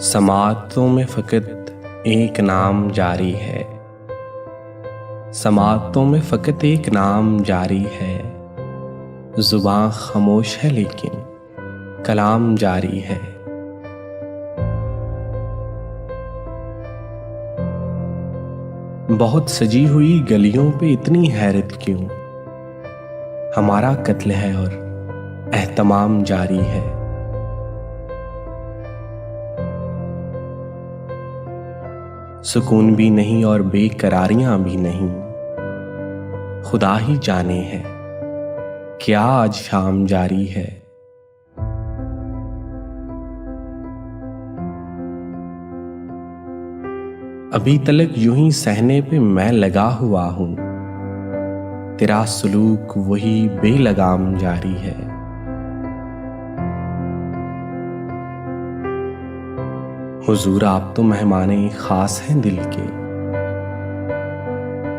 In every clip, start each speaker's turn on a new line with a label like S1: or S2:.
S1: سماعتوں میں فقط ایک نام جاری ہے۔ سماعتوں میں فقط ایک نام جاری ہے۔ زباں خاموش ہے لیکن کلام جاری ہے۔ بہت سجی ہوئی گلیوں پہ اتنی حیرت کیوں؟ ہمارا قتل ہے اور اہتمام جاری ہے۔ سکون بھی نہیں اور بے قراریاں بھی نہیں۔ خدا ہی جانے ہے کیا آج شام جاری ہے۔ ابھی تلک یوں ہی سہنے پہ میں لگا ہوا ہوں۔ تیرا سلوک وہی بے لگام جاری ہے۔ حضور آپ تو مہمان خاص ہیں دل کے۔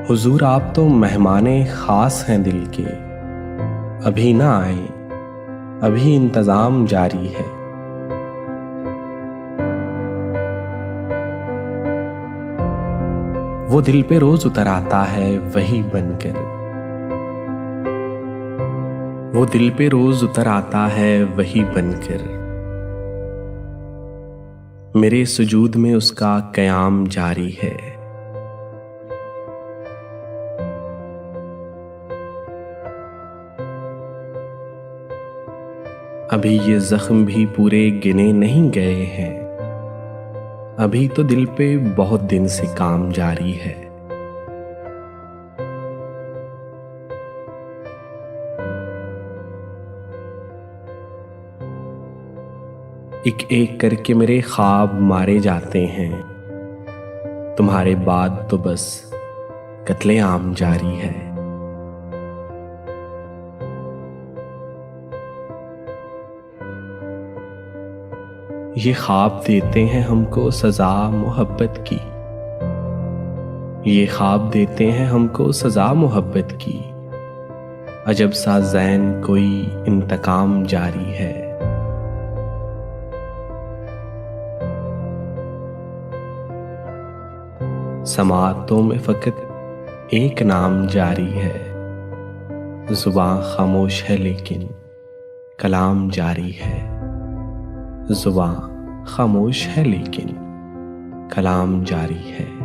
S1: حضور آپ تو مہمان خاص ہیں دل کے۔ ابھی نہ آئے ابھی انتظام جاری ہے۔ وہ دل پہ روز اتر آتا ہے وہی بن کر۔ وہ دل پہ روز اتر آتا ہے وہی بن کر۔ میرے سجود میں اس کا قیام جاری ہے۔ ابھی یہ زخم بھی پورے گنے نہیں گئے ہیں۔ ابھی تو دل پہ بہت دن سے کام جاری ہے۔ ایک ایک کر کے میرے خواب مارے جاتے ہیں۔ تمہارے بعد تو بس قتل عام جاری ہے۔ یہ خواب دیتے ہیں ہم کو سزا محبت کی۔ یہ خواب دیتے ہیں ہم کو سزا محبت کی۔ عجب سا زین کوئی انتقام جاری ہے۔ سماعتوں میں فقط ایک نام جاری ہے۔ زباں خاموش ہے لیکن کلام جاری ہے۔ زباں خاموش ہے لیکن کلام جاری ہے۔